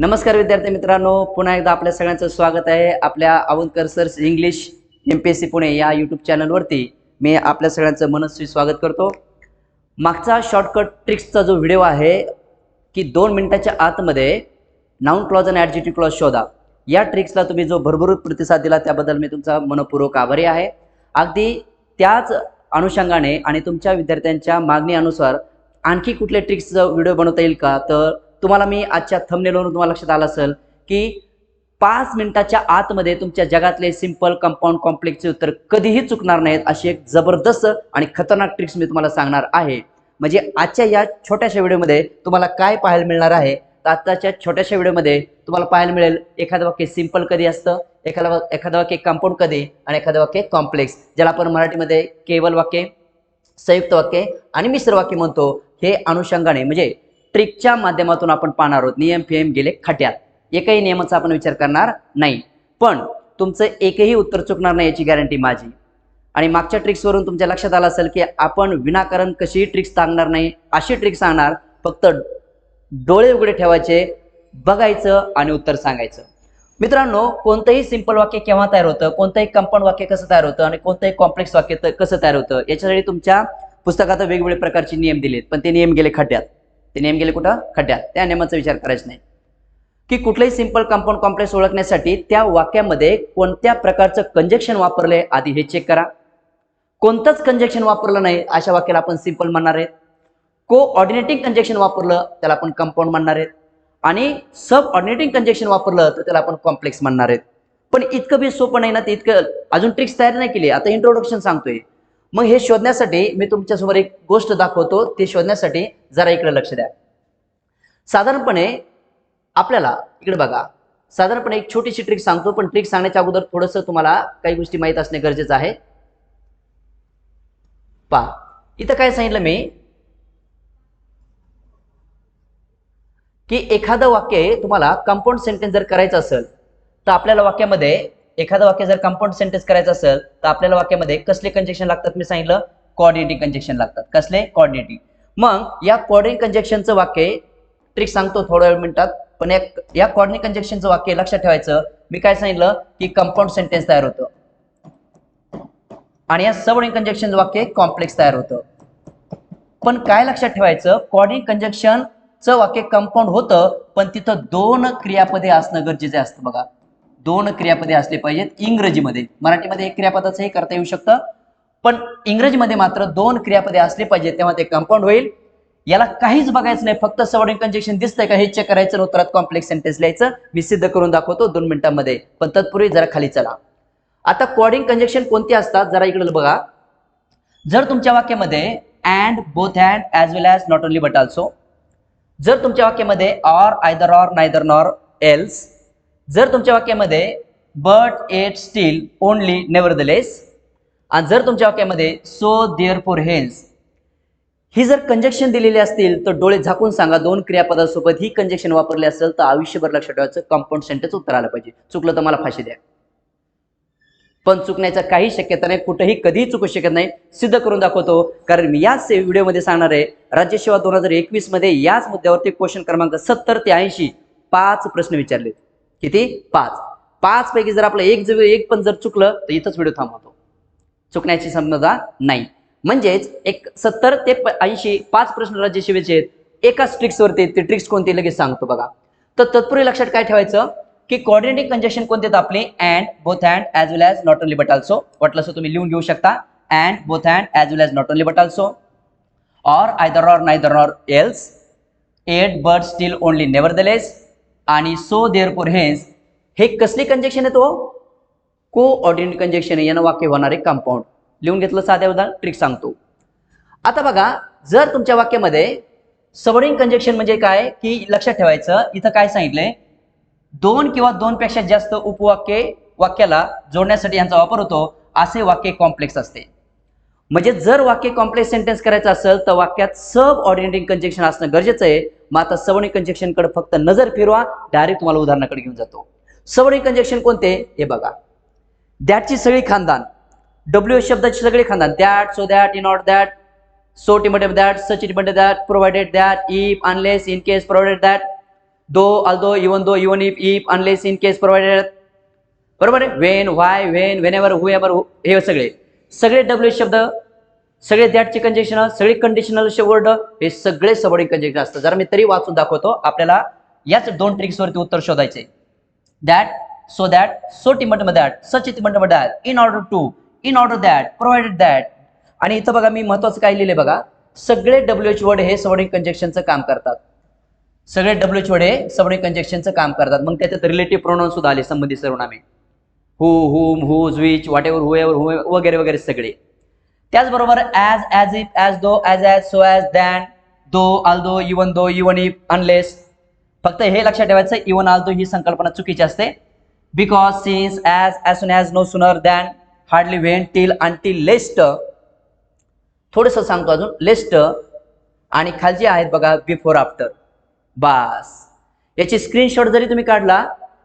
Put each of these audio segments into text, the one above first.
नमस्कार विद्यार्थी मित्रांनो पुन्हा एकदा आपल्या सगळ्यांचं स्वागत आहे. आपल्या Awankar sir's English M P S C Pune या यूट्यूब चॅनलवरती मी आपल्या सगळ्यांचं मनस्वी स्वागत करतो. मागचा शॉर्टकट ट्रिक्सचा जो व्हिडिओ आहे की दोन मिनिटाच्या आतमध्ये नाऊन क्लॉज आणि ॲडजेटिव्ह क्लॉज शोधा. या ट्रिक्सला तुम्ही जो भरभरून प्रतिसाद दिला त्याबद्दल मी तुमचा मनपूर्वक आभारी आहे. अगदी त्याच अनुषंगाने आणि तुमच्या विद्यार्थ्यांच्या मागणीनुसार आणखी कुठल्या ट्रिक्सचा व्हिडिओ बनवता येईल का? तर तुम्हाला मी आजच्या थमनेलवरून तुम्हाला लक्षात आलं असेल की पाच मिनिटाच्या आतमध्ये तुमच्या जगातले सिंपल कंपाऊंड कॉम्प्लेक्सचे उत्तर कधीही चुकणार नाहीत अशी एक जबरदस्त आणि खतरनाक ट्रिक्स मी तुम्हाला सांगणार आहे. म्हणजे आजच्या या छोट्याशा व्हिडिओमध्ये तुम्हाला काय पाहायला मिळणार आहे? तर आत्ताच्या छोट्याशा व्हिडिओमध्ये तुम्हाला पाहायला मिळेल एखादं वाक्य सिंपल कधी असतं? एखादा वा- एखादं वाक्य कंपाऊंड कधी? आणि एखादं वाक्य कॉम्प्लेक्स ज्याला आपण मराठीमध्ये केवल वाक्य संयुक्त वाक्य आणि मिश्र वाक्य म्हणतो हे अनुषंगाने म्हणजे ट्रिकच्या माध्यमातून आपण पाहणार आहोत. नियम फेम गेले खट्यात. एकही नियमाचा आपण विचार करणार नाही. पण तुमचं एकही उत्तर चुकणार नाही याची गॅरंटी माझी. आणि मागच्या ट्रिक्सवरून तुमच्या लक्षात आलं असेल की आपण विनाकारण कशीही ट्रिक्स सांगणार नाही? अशी ट्रिक्स सांगणार फक्त डोळे उघडे ठेवायचे बघायचं आणि उत्तर सांगायचं. मित्रांनो कोणतंही सिंपल वाक्य केव्हा तयार होतं? कोणतंही कंपाऊंड वाक्य कसं तयार होतं? आणि कोणतंही कॉम्प्लेक्स वाक्य कसं तयार होतं? याच्यासाठी तुमच्या पुस्तकात वेगवेगळ्या प्रकारचे नियम दिलेत. पण ते नियम गेले खड्ड्यात ते नेम गेले कुठं? खड्ड्यात. त्या नियमाचा विचार करायचा नाही. की कुठलंही सिंपल कंपाऊंड कॉम्प्लेक्स ओळखण्यासाठी त्या वाक्यामध्ये कोणत्या प्रकारचं कंजेक्शन वापरलंय आधी हे चेक करा. कोणतंच कंजेक्शन वापरलं नाही अशा वाक्याला आपण सिंपल म्हणणार आहेत. को ऑर्डिनेटिंग कंजेक्शन वापरलं त्याला आपण कंपाऊंड म्हणणार आहेत. आणि सब ऑर्डिनेटिंग कंजेक्शन वापरलं तर त्याला आपण कॉम्प्लेक्स म्हणणार आहेत. पण इतकं बी सोपं नाही ना ते इतकं अजून ट्रिक्स तयार नाही केली. आता इंट्रोडक्शन सांगतोय. मग हे शोधण्यासाठी मी तुमच्यासमोर एक गोष्ट दाखवतो ते शोधण्यासाठी जरा इकडे लक्ष द्या. साधारणपणे आपल्याला इकडे बघा साधारणपणे एक छोटीशी ट्रिक सांगतो पण ट्रिक सांगण्याच्या अगोदर थोडंसं तुम्हाला काही गोष्टी माहीत असणे गरजेचं आहे. पहा इथं काय सांगितलं मी? की एखादं वाक्य तुम्हाला कंपाऊंड सेंटेन्स जर करायचं असेल तर आपल्याला वाक्यामध्ये एखादं वाक्य जर कंपाऊंड सेंटेन्स करायचं असेल तर आपल्याला वाक्यामध्ये कसले कंजेक्शन लागतात? मी सांगितलं कॉर्डिनेटिंग कंजेक्शन लागतात. कसले? कॉर्डिनेटिंग मग या कॉर्डिनेटिंग कंजेक्शनचं वाक्य ट्रिक सांगतो थोड्या वेळ मिनिटात पण या कॉर्डिंग कंजेक्शनचं वाक्य लक्षात ठेवायचं. मी काय सांगितलं? की कंपाऊंड सेंटेन्स तयार होतं. आणि या सबऑर्डिनेट कंजेक्शन वाक्य कॉम्प्लेक्स तयार होतं. पण काय लक्षात ठेवायचं? कॉर्डिनेट कंजेक्शनचं वाक्य कंपाऊंड होतं पण तिथं दोन क्रियापदे असणं गरजेचे असतं बघा. दोन क्रियापदे असले पाहिजेत इंग्रजीमध्ये. मराठीमध्ये एक क्रियापदाचंही करता येऊ शकतं. पण इंग्रजीमध्ये मात्र दोन क्रियापदे असले पाहिजेत तेव्हा ते कंपाऊंड होईल. याला काहीच बघायचं नाही फक्त सवर्डिंग कंजेक्शन दिसतंय का हे चेक करायचं उत्तरात कॉम्प्लेक्स सेंटेन्स लिहायचं. मी सिद्ध करून दाखवतो दोन मिनिटांमध्ये. पण तत्पूर्वी जरा खाली चला. आता कॉर्डिंग कंजेक्शन कोणती असतात? जरा इकडे बघा. जर तुमच्या वाक्यामध्ये and both and as well as not only but also जर तुमच्या वाक्यामध्ये or either or neither nor else जर तुमच्या वाक्यामध्ये but yet still only nevertheless आणि जर तुमच्या वाक्यामध्ये सो देअर फॉर हेन्स ही जर कंजेक्शन दिलेली असतील तर डोळे झाकून सांगा. दोन क्रियापदासोबत ही कंजेक्शन वापरली असेल तर आयुष्यभर लक्षात ठेवायचं. कंपाऊंड सेंटेन्स उत्तर आलं पाहिजे. चुकलं तर मला फाशी द्या. पण चुकण्याचा काही शक्यता नाही. कुठेही कधीही चुकू शकत नाही. सिद्ध करून दाखवतो. कारण मी याच व्हिडिओमध्ये सांगणार आहे. राज्यसेवा दोन हजार एकवीसमध्ये याच मुद्द्यावरती क्वेश्चन क्रमांक सत्तर ते ऐंशी पाच प्रश्न विचारलेत. किती? पाच. पाच पैकी जर आपलं एक जर एक पण जर चुकलं तर इथंच व्हिडिओ थांबवतो. चुकण्याची समजा नाही. म्हणजेच एक सत्तर ते ऐंशी पाच प्रश्न राज्य शिवेचे आहेत. एकाच ट्रिक्सवरती ते ट्रिक्स कोणती लगेच सांगतो बघा. तर तत्पूर्वी लक्षात काय ठेवायचं? की कॉर्डिनेटिंग कंजक्शन कोणते आहेत आपले? And both and as well as not only but also वाटलं असं तुम्ही लिहून घेऊ शकता. And both and as well as not only but also or either or neither or else yet but still only nevertheless आणि so therefore hence हे कसली conjunction आहे तो? कोऑर्डिनेट कंजेक्शन आहे यानं वाक्य होणारे कंपाऊंड लिहून घेतलं साध्या उदाहरण? ट्रिक सांगतो. आता बघा जर तुमच्या वाक्यामध्ये सबडिंग कंजेक्शन म्हणजे काय? की लक्षात ठेवायचं इथं काय सांगितलंय? दोन किंवा दोनपेक्षा जास्त उपवाक्ये वाक्याला जोडण्यासाठी यांचा वापर होतो असे वाक्य कॉम्प्लेक्स असते. म्हणजे जर वाक्य कॉम्प्लेक्स सेंटेन्स करायचं असेल तर वाक्यात सब ऑर्डिनेटिंग कंजेक्शन असणं गरजेचं आहे. मग आता सवणी कंजक्शनकडे फक्त नजर फिरवा डायरेक्ट तुम्हाला उदाहरणाकडे घेऊन जातो. सवणी कंजेक्शन कोणते? हे बघा. दॅटची सगळी खानदान. डब्ल्यू शब्दाची सगळी खानदान. That so that in ought that so to that such such that provided that if unless in case provided that though although even though even if if unless in case provided बरोबर आहे? When why when whenever whoever हे सगळे. सगळे W शब्द सगळे दॅटचे conjunction सगळे conditional word हे सगळे सबॉर्डिन कंजेक्शन असतात. जरा मी तरी वाचून दाखवतो आपल्याला याच दोन ट्रिक्सवरती उत्तर शोधायचे. दॅट सो दॅट सो टिमट that such टिमट that in order to in order that provided that आणि इथं बघा मी महत्वाचं काय लिहिले बघा. सगळे डब्ल्यू एच वर्ड हे सबॉर्डिन कंजेक्शनचं काम करतात. सगळे डब्ल्यू एच वर्ड हे सबॉर्डिन कंजेक्शनचं काम करतात. मग त्याच्यात रिलेटिव्ह प्रोनाउन सुद्धा आले संबंधित सर्वनामे who whom whose which whatever whoever who वगैरे वगैरे सगळे. त्याचबरोबर as as if as though as as so as than though although even though even if unless फक्त हे लक्षात ठेवायचं इवन आल दो ही संकल्पना चुकीची असते. Because since as as soon as no sooner than hardly when till until lest थोडंसं सांगतो अजून लेस्ट आणि खालची आहेत बघा बिफोर आफ्टर बास. याची स्क्रीनशॉट जरी तुम्ही काढला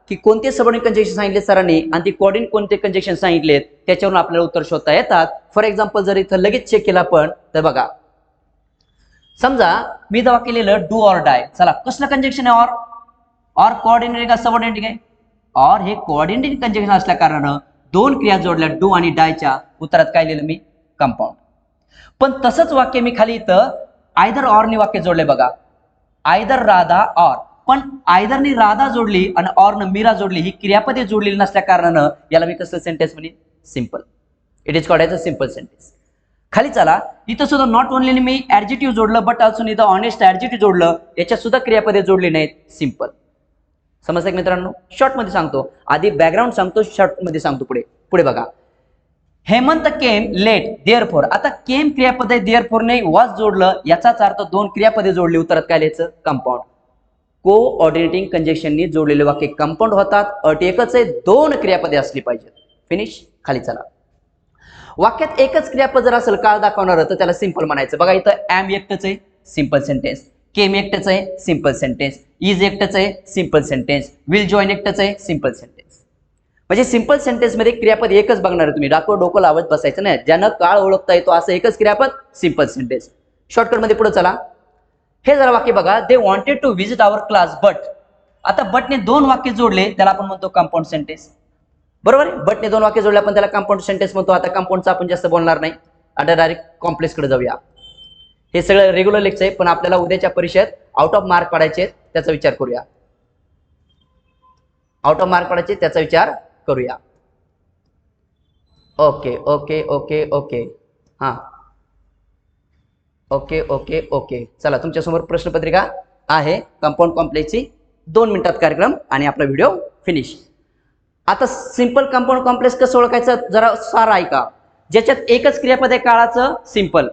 की कोणते सबॉर्डिनेट कंजेक्शन सांगितले सरांनी आणि ती कॉर्डिन कोणते कंजेक्शन सांगितलेत त्याच्यावरून आपल्याला उत्तर शोधता येतात. फॉर एक्झाम्पल जर इथं लगेच चेक केला पण तर बघा. समजा मी दवा केलेलं डू ऑर डाय चला कसलं कंजेक्शन आहे ऑर ऑर कोऑर्डिनेट का सबऑर्डिनेट आहे? ऑर हे कोऑर्डिनेट कंजेक्शन असल्या कारणानं दोन क्रिया जोडल्या डू आणि डायच्या उत्तरात काय लिहिलं मी? कंपाऊंड पण तसंच वाक्य मी खाली इथं आयदर ऑरने वाक्य जोडले बघा. आयदर राधा ऑर पण आयदरनी राधा जोडली आणि ऑरनं मीरा जोडली ही क्रियापदे जोडलेली नसल्या कारणानं याला मी कसं सेंटेन्स म्हणेन simple it is called as a simple sentence खाली चला इथं सुद्धा नॉट ओनली मी ऍडजेटिव्ह जोडलं बट अजून इथं ऑनेस्ट ऍडजेटिव्ह जोडलं याच्यात सुद्धा क्रियापदे जोडली नाहीत. सिंपल समजतं का मित्रांनो? शॉर्टमध्ये सांगतो. आधी बॅकग्राऊंड सांगतो शॉर्टमध्ये सांगतो पुढे. पुढे बघा. Hemant came late therefore आता केम क्रियापदे देअर देअर फोरने वॉज जोडलं याचाच अर्थ दोन क्रियापदे जोडली. उत्तरात काय लिहायचं? कंपाऊंड कोऑर्डिनेटिंग कंजेक्शननी जोडलेले वाक्य कंपाऊंड होतात. अट एकच आहे दोन क्रियापदे असली पाहिजेत. फिनिश खाली चला. वाक्यात एकच क्रियापद जर असेल काळ दाखवणार तर त्याला सिंपल म्हणायचं. बघा इथं ॲम एकटंच आहे सिंपल सेंटेन्स केम एकटंच आहे सिंपल सेंटेन्स इज एकटंच आहे सिंपल सेंटेन्स विल जॉईन एकटंच आहे सिंपल सेंटेन्स म्हणजे सिंपल सेंटेन्समध्ये क्रियापद एकच बघणार आहे तुम्ही. डाको डोकं लावत बसायचं नाही. ज्यानं काळ ओळखता येतो असं एकच क्रियापद सिंपल सेंटेन्स शॉर्टकटमध्ये पुढे चला. हे जरा वाक्य बघा. They wanted to visit our class but आता बटने दोन वाक्य जोडले त्याला आपण म्हणतो कंपाऊंड सेंटेन्स बरोबर आहे? बटने दोन वाक्य जोडले आपण त्याला कंपाऊंड सेंटेन्स म्हणतो. आता कंपाऊंडचा आपण जास्त बोलणार नाही. आता डायरेक्ट कॉम्प्लेक्सकडे जाऊया. हे सगळं रेग्युलर लेक्चर आहे पण आपल्याला उद्याच्या परीक्षेत आउट ऑफ मार्क काढायचे त्याचा विचार करूया. आउट ऑफ मार्क काढायचे त्याचा विचार करूया. ओके ओके ओके ओके हां. Okay okay okay. चला तुमच्यासमोर प्रश्नपत्रिका आहे. कंपाऊंड कॉम्प्लेक्सची दोन मिनिटात कार्यक्रम आणि आपला व्हिडिओ फिनिश आता सिंपल कंपाऊंड कॉम्प्लेक्स कसं ओळखायचं? जरा सार ऐका. ज्याच्यात एकच क्रियापद आहे काळाचं सिंपल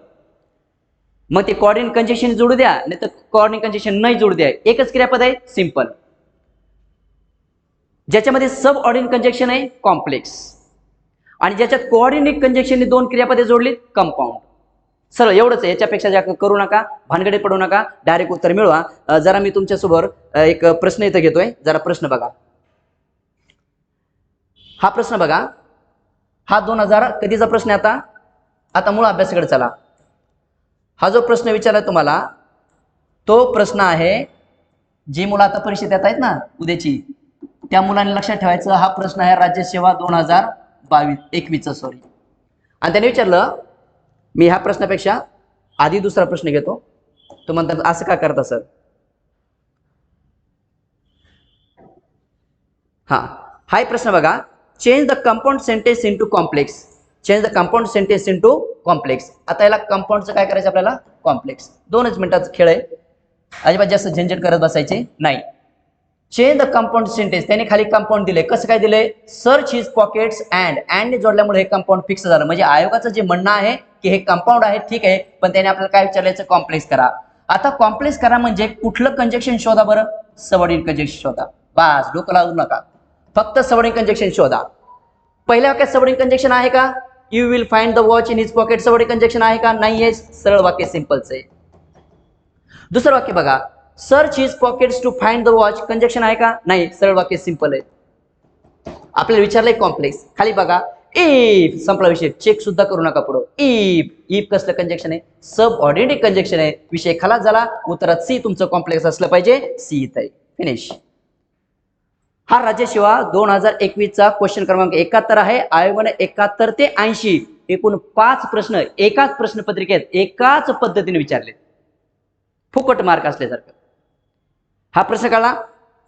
मग ते कॉर्डिन कंजेक्शन जोडू द्या नाही तर कॉर्डिन कंजेक्शन नाही जोडू द्या. एकच क्रियापद आहे सिंपल ज्याच्यामध्ये सब ऑर्डिन कंजेक्शन आहे कॉम्प्लेक्स आणि ज्याच्यात कोऑर्डिनेट कंजेक्शनने दोन क्रियापदे जोडली कंपाऊंड सरळ एवढंच आहे. याच्यापेक्षा जा करू नका भानगडे पडू नका डायरेक्ट उत्तर मिळवा. जरा मी तुमच्यासमोर एक प्रश्न इथं घेतोय. जरा प्रश्न बघा. हा प्रश्न बघा. हा दोन हजार कधीचा प्रश्न आता? आता मूळ अभ्यासाकडे चला. हा जो प्रश्न विचारला तुम्हाला तो प्रश्न आहे जी मुलं आता परीक्षेत येत आहेत ना उद्याची त्या मुलांनी लक्षात ठेवायचं हा प्रश्न आहे राज्यसेवा दोन हजार बावीस एकवीसचा सॉरी आणि त्याने विचारलं मी ह्या प्रश्नापेक्षा आधी दुसरा प्रश्न घेतो. तो म्हणतात असं का करता सर? हा. हा एक प्रश्न बघा. Change the compound sentence to complex change the compound sentence to complex आता याला कंपाऊंडचं काय करायचं आपल्याला? कॉम्प्लेक्स दोनच मिनिटाचा खेळ आहे. अजिबात जास्त झंझट करत बसायचे नाही. चेंज द कंपाऊंड सेंटेन्स त्याने खाली कंपाऊंड दिले कसं काय दिले search his pockets and and जोडल्यामुळे हे कंपाऊंड फिक्स झालं. म्हणजे आयोगाचं जे म्हणणं आहे की हे कंपाऊंड आहे ठीक आहे पण त्याने आपल्याला काय विचारायचं कॉम्प्लेक्स करा. आता कॉम्प्लेक्स करा म्हणजे कुठलं कंजेक्शन शोधा बरं? सबॉर्डिनेट कंजेक्शन शोधा. बास डोकं लावू नका. फक्त सबॉर्डिनेट कंजेक्शन शोधा. पहिल्या वाक्यात सबॉर्डिनेट कंजेक्शन आहे का? You will find the watch in his pocket subordinate conjunction आहे का? नाही आहे सरळ वाक्य सिंपलच आहे. दुसरं वाक्य बघा. Search his pockets to find the watch conjunction आहे का? नाही. सरळ वाक्य सिंपल आहे. आपल्याला विचारलंय कॉम्प्लेक्स खाली बघा. इफ संपला विषय. चेक सुद्धा करू नका पुढं. इफ इफ कसलं कंजेक्शन आहे? सब ऑर्डिनेटिक कंजेक्शन आहे. विषय खलास झाला. उत्तरात सी तुमचं कॉम्प्लेक्स असलं पाहिजे. सी इथं आहे. फिनिश हा राज्यशिवा दोन हजार एकवीसचा क्वेश्चन क्रमांक एकाहत्तर आहे. आयोगाने एकाहत्तर ते ऐंशी. एकूण पाच प्रश्न एकाच प्रश्नपत्रिकेत एकाच पद्धतीने विचारले. फुकट मार्क असल्यासारखं. हा प्रश्न कळला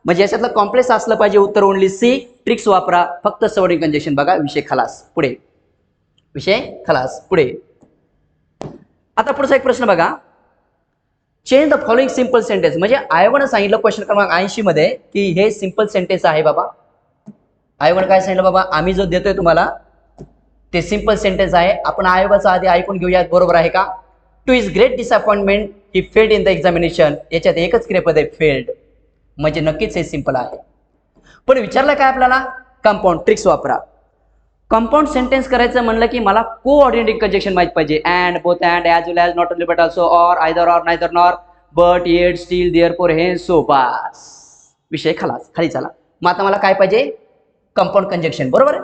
म्हणजे याच्यातलं कॉम्प्लेक्स असलं पाहिजे उत्तर ओनली सी ट्रिक्स वापरा. फक्त सवर्डिंग कंजेक्शन बघा. विषय खलास. पुढे. विषय खलास. पुढे. आता पुढचा एक प्रश्न बघा. Change the following simple sentence म्हणजे आयोगानं सांगितलं क्वेश्चन क्रमांक ऐंशी मध्ये की हे सिंपल सेंटेन्स आहे बाबा. आयोगानं काय सांगितलं बाबा? आम्ही जो देतोय तुम्हाला ते सिंपल सेंटेन्स आहे. आपण आयोगाचं आधी ऐकून घेऊयात. बरोबर आहे का? To his great disappointment he failed in the examination याच्यात एकच क्रियापद आहे फेल्ड म्हणजे नक्कीच हे सिंपल आहे. पण विचारलं काय आपल्याला? कंपाऊंड ट्रिक्स वापरा. कंपाऊंड सेंटेन्स करायचं म्हणलं की मला कोऑर्डिनेटिंग कंजेक्शन माहीत पाहिजे. And both and as well as not only but also or either or neither nor but yet still therefore हे सो बास विषय खलास खाली चला. मग आता मला काय पाहिजे? कंपाऊंड कंजेक्शन बरोबर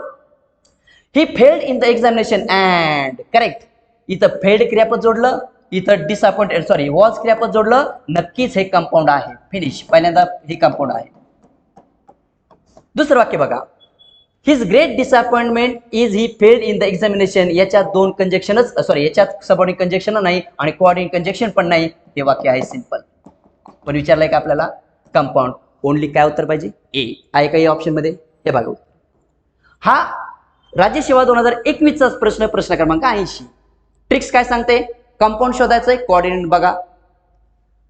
he failed in the examination and correct इथं फेल्ड क्रियापद जोडलं इथं डिसअपॉइंटेड सॉरी वॉज क्रियापद जोडलं नक्कीच हे कंपाऊंड आहे. फिनिश पहिल्यांदा हे कंपाऊंड आहे. दुसरं वाक्य बघा. His great disappointment is he failed in the examination याच्यात दोन कंजेक्शनच सॉरी eh, याच्यात सबॉर्डिंग कंजेक्शन नाही आणि कोऑर्डिनेट कंजेक्शन पण नाही. हे वाक्य आहे सिंपल पण विचारलंय का आपल्याला? कंपाऊंड ओनली काय उत्तर पाहिजे? ए आहे का या ऑप्शनमध्ये हे बघा. हा राज्यसेवा दोन हजार एकवीसचा प्रश्न प्रश्न क्रमांक ऐंशी. ट्रिक्स काय सांगते? कंपाऊंड शोधायचंय कोऑर्डिनेट बघा.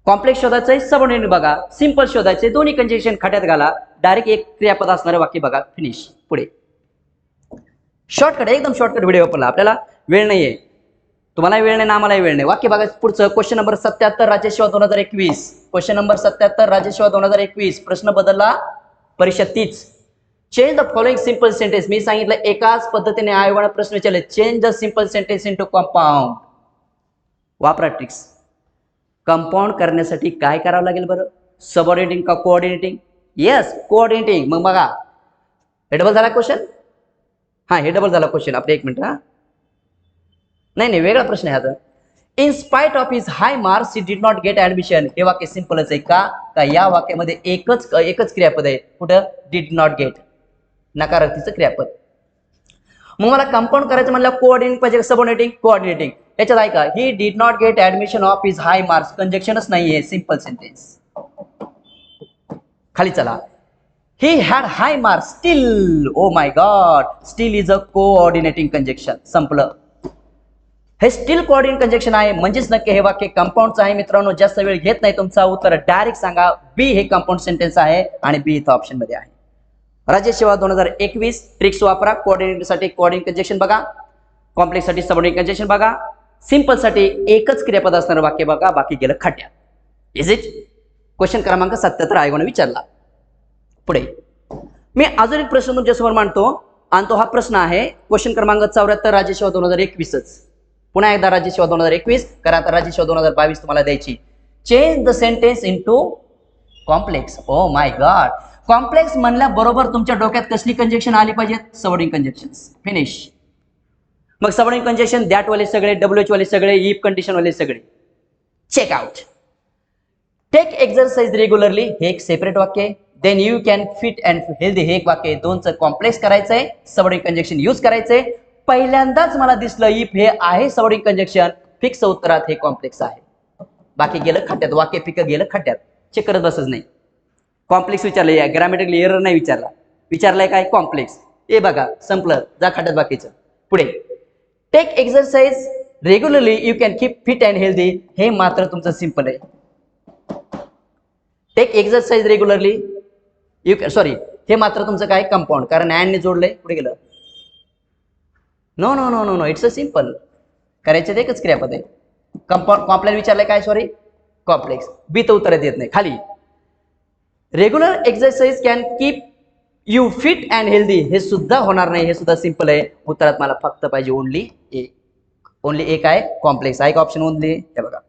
कॉम्प्लेक्स शोधायचंय सबऑर्डिनेट बघा. सिंपल शोधायचंय दोन्ही कंजेक्शन खड्यात घाला. डायरेक्ट एक क्रियापद असणारं वाक्य बघा. फिनिश पुढे. शॉर्टकट एकदम शॉर्टकट व्हिडिओ वापरला. आपल्याला वेळ नाहीये. तुम्हालाही वेळ नाही ना आम्हालाही वेळ नाही. वाक्य बघा पुढचं. क्वेश्चन नंबर सत्याहत्तर राज्यसेवा दोन हजार एकवीस. क्वेश्चन नंबर सत्याहत्तर राज्यसेवा दोन हजार एकवीस. प्रश्न बदलला. परीक्षा तीच. Change the following simple sentence मी सांगितलं एकाच पद्धतीने आयोगाने प्रश्न विचारले. Change the simple sentence into compound वापरा ट्रिक्स कंपाऊंड करण्यासाठी काय करावं लागेल बरं? सबऑर्डिनेटिंग का कोऑर्डिनेटिंग येस कोऑर्डिनेटिंग मग बघा. हे डबल झाला क्वेश्चन हां हे डबल झाला क्वेश्चन आपले एक मिनिट हां. नाही नाही वेगळा प्रश्न आहे आता in spite of his high marks he did not get admission हे वाक्य सिंपलच आहे का? का या वाक्यामध्ये एकच एकच क्रियापद आहे? कुठं? डीड नॉट गेट नकारार्थीचं क्रियापद. मग मला कंपाऊंड करायचं म्हणलं कोऑर्डिनेटिंग पाहिजे सबऑर्डिनेटिंग कोऑर्डिनेटिंग याच्यात ऐका he did not get admission of his high marks कंजेक्शनच नाहीये सिंपल सेंटेन्स खाली चला. He had high marks still oh my god still is a coordinating conjunction संपलं. हे स्टील कोऑर्डिनेट कंजेक्शन आहे म्हणजेच नक्की हे वाक्य कंपाऊंडचं आहे मित्रांनो. जास्त वेळ घेत नाही तुमचा. उत्तर डायरेक्ट सांगा. बी हे कंपाऊंड सेंटेन्स आहे आणि बी इथं ऑप्शनमध्ये राज्य सेवा दोन हजार एकवीस ट्रिक्स वापरा. कोऑर्डिनेटरसाठी कोऑर्डिनेट कंजेक्शन बघा. कॉम्प्लेक्ससाठी सबऑर्डिनेट कंजेक्शन बघा. सिम्पलसाठी एकच क्रियापद असणारं वाक्य बघा. बाकी गेलं खाट्या इज इट क्वेश्चन क्रमांक सत्याहत्तर आयोगाने विचारला. पुढे. मी अजून एक प्रश्न तुमच्यासमोर मांडतो. आणि तो हा प्रश्न आहे. क्वेश्चन क्रमांक चौऱ्याहत्तर राज्यसेवा दोन हजार एकवीसच. पुन्हा एकदा राज्यसेवा दोन हजार एकवीस. कारण आता राज्यसेवा दोन हजार बावीस तुम्हाला द्यायची. Change the sentence into complex oh my god complex म्हणल्याबरोबर तुमच्या डोक्यात कसली कंजेक्शन आली पाहिजेत सवर्डिंग कंजेक्शन फिनिश मग सवर्डिंग कंजेक्शन दॅट वाले सगळे डब्ल्यू एच वाले सगळे इफ कंडिशन वाले सगळे. Check out take exercise regularly हे एक सेपरेट वाक्य आहे. Then you can fit and healthy हे एक वाक्य आहे. दोनचं कॉम्प्लेक्स करायचंय. सवर्डिंग कंजेक्शन यूज करायचंय. पहिल्यांदाच मला दिसलं इफ हे आहे सवर्डिंग कंजेक्शन फिक्स उत्तरात हे कॉम्प्लेक्स आहे. बाकी गेलं खड्ड्यात वाक्य पिकं गेलं खड्ड्यात चेक करत बसच नाही. कॉम्प्लेक्स विचारलं या ग्रॅमॅटिकल एरर नाही विचारला. विचारलाय काय? कॉम्प्लेक्स हे बघा संपलं. जा खड्ड्यात बाकीचं. पुढे. Take exercise regularly you can keep fit and healthy हे मात्र तुमचं सिंपल आहे. Take exercise regularly you sorry हे मात्र तुमचं काय? कंपाऊंड कारण अँडने जोडलंय. पुढे गेलं. No no no no no it's a simple करायचं ते एकच क्रियापद आहे. कंपाऊंड कॉम्प्लेक्स विचारलंय काय? सॉरी कॉम्प्लेक्स बी तर उत्तर देत नाही. खाली. Regular exercise can keep you fit and healthy हे सुद्धा होणार नाही. हे सुद्धा सिंपल आहे. उत्तरात मला फक्त पाहिजे ओनली एक ओनली एक आहे. कॉम्प्लेक्स आहे का ऑप्शन ओनली हे बघा.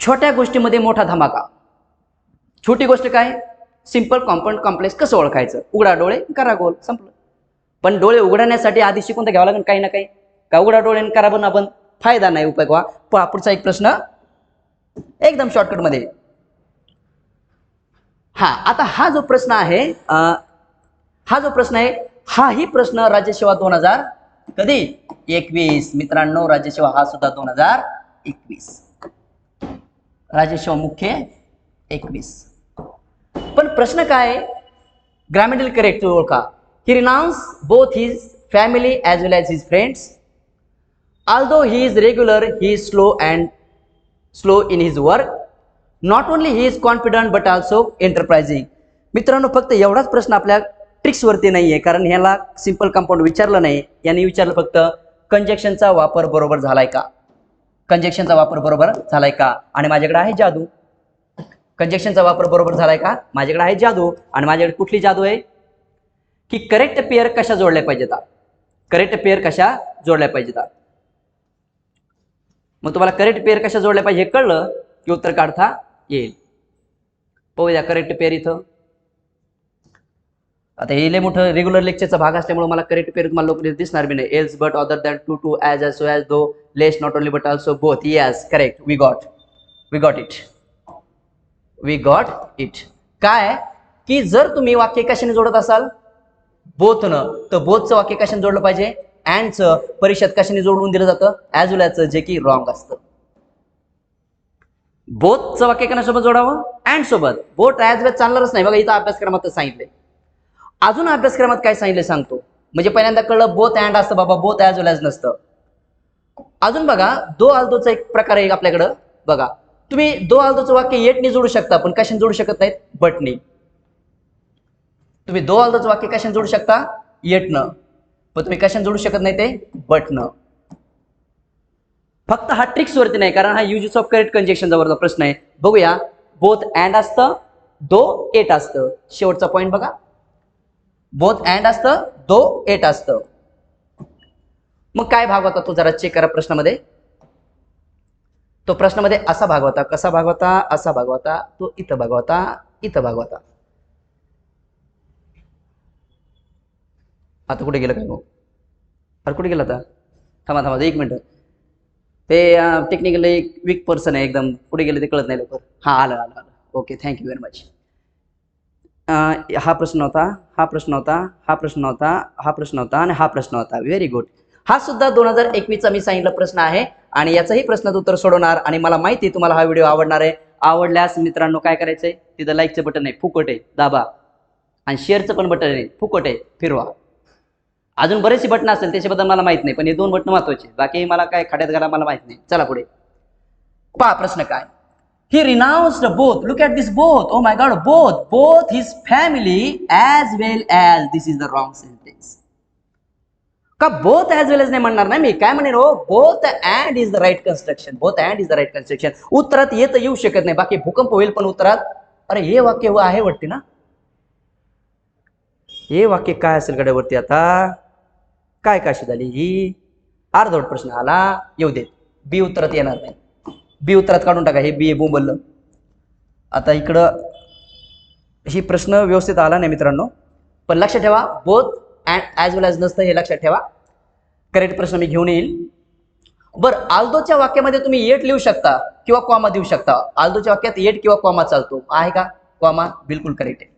छोट्या गोष्टीमध्ये मोठा धमाका. छोटी गोष्ट काय? सिंपल कॉम्पाऊंड कॉम्प्लेक्स कसं ओळखायचं? उघडा डोळे करा गोल. संपलं. पण डोळे उघडण्यासाठी आधी शिकून तर घ्यावं लागेल काही ना काही. का उघडा डोळे करा पण आपण? फायदा नाही उपयोग व्हा. पुढचा एक प्रश्न. एकदम शॉर्टकटमध्ये हा आता हा जो प्रश्न आहे हा जो प्रश्न आहे हाही प्रश्न राज्यसेवा दोन हजार कधी? एकवीस. मित्रांनो राज्यसेवा हा सुद्धा दोन हजार एकवीस. राज्यसेवा मुख्य एकवीस. पण प्रश्न काय? ग्रामेटिकल करेक्ट ओळखा. He renounce both his family as well as his friends although he is regular he is slow and slow in his work not only he is confident but also enterprising. मित्रांनो फक्त एवढाच प्रश्न आपल्या ट्रिक्सवरती नाही आहे कारण ह्याला सिंपल कंपाऊंड विचारलं नाही. यांनी विचारलं फक्त कंजेक्शनचा वापर बरोबर झालाय का? कंजेक्शनचा वापर बरोबर झालाय का? आणि माझ्याकडे आहे जादू. कंजेक्शनचा वापर बरोबर झालाय का? माझ्याकडे आहे जादू. आणि माझ्याकडे कुठली जादू आहे? की करेक्ट पेअर कशा जोडल्या पाहिजेत? करेक्ट पेअर कशा जोडल्या पाहिजेत? मग तुम्हाला करेक्ट पेअर कशा जोडल्या पाहिजे हे कळलं की उत्तर काढता येईल. पाहूया करेक्ट पेअर इथं. आता हे लय मोठं रेग्युलर लेक्चरचा भाग असल्यामुळे मला करेक्ट पेअर तुम्हाला लोक दिसणार बी नाही. Else but other than to too as as so as though less not only but also both yes correct we got we got it we got it काय? की जर तुम्ही वाक्य कशाने जोडत असाल? बोथनं तर बोथचं वाक्य कशाने जोडलं पाहिजे? अँडचं परिषद कशाने जोडून दिलं जातं? ॲज वेल जे की रॉंग असतं. बोथचं वाक्य कोणासोबत जोडावं अँड सोबत. बोट ॲज वेज चालणारच नाही. बघा इथं अभ्यासक्रमात सांगितले अजून अभ्यासक्रमात काय सांगितलं सांगतो. म्हणजे पहिल्यांदा कळलं बोथ अँड असतं बाबा बोथ ॲज वेल ॲज नसतं. अजून बघा दो आल्दोचा एक प्रकार आहे आपल्याकडं. बघा तुम्ही दो आल्दोचं वाक्य येटनी जोडू शकता पण कशाने जोडू शकत नाहीत? बटनी तुम्ही दो आल्दोचं वाक्य कशाने जोडू शकता? येटनं पण तुम्ही कशाने जोडू शकत नाही ते? बटनं फक्त हा ट्रिक्स वरती नाही कारण हा युजेस ऑफ करेक्ट कंजेक्शनचा वरचा प्रश्न आहे. बघूया बोथ अँड असतं दो एट असतं. शेवटचा पॉईंट बघा. बोथ अँड असतं दो एट असतं. मग काय भाग होता तो? जरा चेक करा प्रश्नामध्ये. तो प्रश्नामध्ये असा भाग होता कसा भाग होता? असा भाग होता तो इथं भाग होता इथं भाग होता. आता कुठे गेलं काय मग अरे कुठे गेला आता? थांबा थांबा एक मिनिट. ते टेक्निकली एक वीक पर्सन आहे एकदम पुढे गेले ते कळत नाही लवकर. हां आलं आलं आलं. ओके थँक्यू व्हेरी मच हा प्रश्न होता हा प्रश्न होता हा प्रश्न होता हा प्रश्न होता आणि हा प्रश्न होता. व्हेरी गुड हा सुद्धा दोन हजार एकवीसचा मी सांगितलं प्रश्न आहे आणि याचाही प्रश्नाचं उत्तर सोडवणार आणि मला माहिती आहे तुम्हाला हा व्हिडिओ आवडणार आहे. आवडल्यास मित्रांनो काय करायचंय? तिथं लाईकचं बटन आहे फुकट आहे दाबा. आणि शेअरचं पण बटन आहे फुकट आहे फिरवा. अजून बरेचसे बटन असेल त्याच्याबद्दल मला माहीत नाही पण हे दोन बटन महत्त्वाचे बाकी मला काय खड्यात घाला मला माहीत नाही. चला पुढे. पहा प्रश्न काय? He renounced both look at this both oh my god both both his family as well as this is the wrong sentence का बोथ ॲज वेल एज नाही म्हणणार नाही मी? काय म्हणेन? हो both and is the right construction both and is the right construction उत्तरात येत येऊ शकत नाही. बाकी भूकंप होईल पण उत्तरात. अरे हे वाक्य आहे वाटते ना? हे वाक्य काय असेल गड्यावरती आता? काय काशी झाली? ही अर्धवट प्रश्न आला. येऊ देत बी उत्तरात येणार नाही. बी उत्तरात काढून टाका. हे बी ए बोंबललं. आता इकडं ही प्रश्न व्यवस्थित आला नाही मित्रांनो. पण लक्षात ठेवा both and as well as नसतं हे लक्षात ठेवा. करेक्ट प्रश्न मी घेऊन येईल. बरं आल्दोच्या वाक्यामध्ये तुम्ही येट लिहू शकता किंवा कॉमा देऊ शकता. आल्दोच्या वाक्यात येट किंवा कॉमा चालतो. आहे का? कॉमा बिलकुल करेक्ट आहे.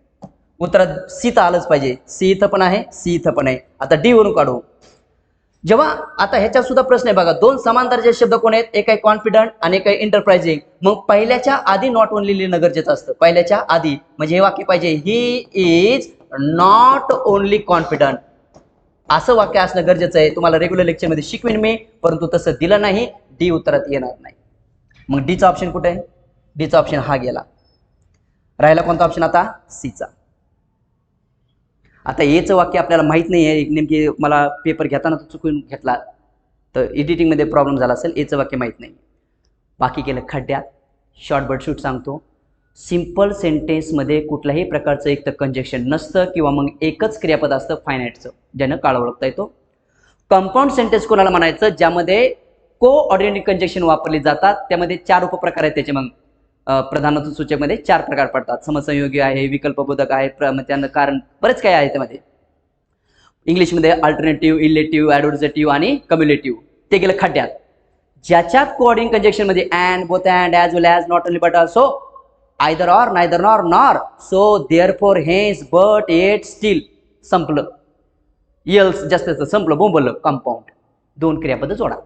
उत्तरात सी आलंच पाहिजे. सी इथं पण आहे सी इथं पण आहे. आता डी वरून काढू. जेव्हा आता ह्याच्यात सुद्धा प्रश्न आहे बघा दोन समांतरचे शब्द कोण आहेत? एक आहे कॉन्फिडंट आणि एक आहे एंटरप्राइझिंग मग पहिल्याच्या आधी नॉट ओनली लिहिणं गरजेचं असतं. पहिल्याच्या आधी. म्हणजे हे वाक्य पाहिजे. He is not only confident असं वाक्य असणं गरजेचं आहे. तुम्हाला रेग्युलर लेक्चरमध्ये शिकवेन मी परंतु तसं दिलं नाही डी उत्तरात येणार नाही. मग डीचा ऑप्शन कुठे? आहे डीचा ऑप्शन हा गेला. राहिला कोणता ऑप्शन आता? सीचा आता याचं वाक्य आपल्याला माहीत नाही आहे. नेमकी मला पेपर घेताना तो चुकून घेतला. तर एडिटिंगमध्ये प्रॉब्लेम झाला असेल याचं वाक्य माहीत नाही. बाकी केलं खड्ड्यात. शॉर्ट शूट सांगतो. सिंपल सेंटेन्समध्ये कुठल्याही प्रकारचं एक तर कंजेक्शन नसतं किंवा मग एकच क्रियापद असतं फायनाईटचं ज्यानं काळ ओळखता येतो. कंपाऊंड सेंटेन्स कोणाला म्हणायचं? ज्यामध्ये को ऑर्डिनेट कंजेक्शन वापरली जातात त्यामध्ये चार उपप्रकार आहेत त्याचे मग. प्रधानत्व सूचकमध्ये चार प्रकार पडतात. समसंयोगी आहे विकल्पबोधक आहे प्र मग कारण बरेच काही आहे त्यामध्ये. इंग्लिशमध्ये अल्टरनेटिव्ह इलेटिव्ह ॲडव्हर्जेटिव्ह आणि कम्युलेटिव्ह ते गेलं खड्ड्यात. ज्याच्यात coordinating कंजेक्शनमध्ये and both and as well as not only but also either or neither nor nor so therefore hence but yet still संपलं. यल्स जास्त संपलं बोंबलं कंपाऊंड दोन क्रियापद जोडा.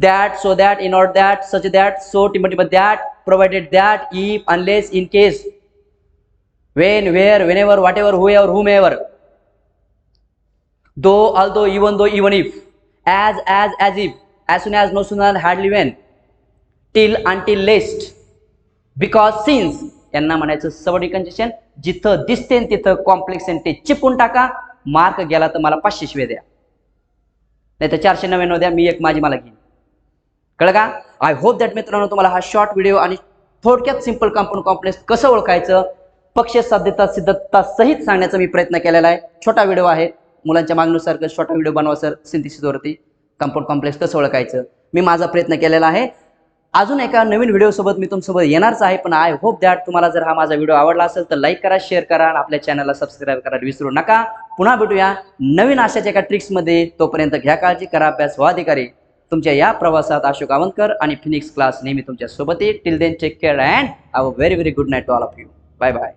That so that in order that such that so टिंब that provided that if unless in case when where whenever whatever whoever whomever though all though even though even if as as as if as soon as no soon hardly when till because यांना म्हणायचं सवडी congestion जिथं दिसते तिथं complex ते चिपून टाका mark गेला तर मला पाचशे शिवे द्या. नाही तर चारशे नव्याण्णव द्या मी एक माझी मला घेईन. कळलं का? आय होप दॅट मित्रांनो तुम्हाला हा शॉर्ट व्हिडिओ आणि थोडक्यात सिंपल कंपाऊंड कॉम्प्लेक्स कसं ओळखायचं पक्ष साध्यता सिद्धता सहित सांगण्याचा मी प्रयत्न केलेला आहे. छोटा व्हिडिओ आहे. मुलांच्या मागणीनुसार छोटा व्हिडिओ बनवा सर सिंथिसिसवरती कंपाऊंड कॉम्प्लेक्स कसं ओळखायचं? मी माझा प्रयत्न केलेला आहे. अजून एका नवीन व्हिडिओसोबत मी तुमसोबत येणारच आहे पण आय होप दॅट तुम्हाला जर हा माझा व्हिडिओ आवडला असेल तर लाईक करा शेअर करा आणि आपल्या चॅनलला सबस्क्राईब करायला विसरू नका. पुन्हा भेटूया नवीन अशाच्या एका ट्रिक्समध्ये तोपर्यंत घ्या काळजी करा अभ्यास व्हा अधिकारी. तुमच्या या प्रवासात अशोक आवंतकर आणि फिनिक्स क्लास नेहमी तुमच्यासोबत till then take care and have a very very good night to all of you bye bye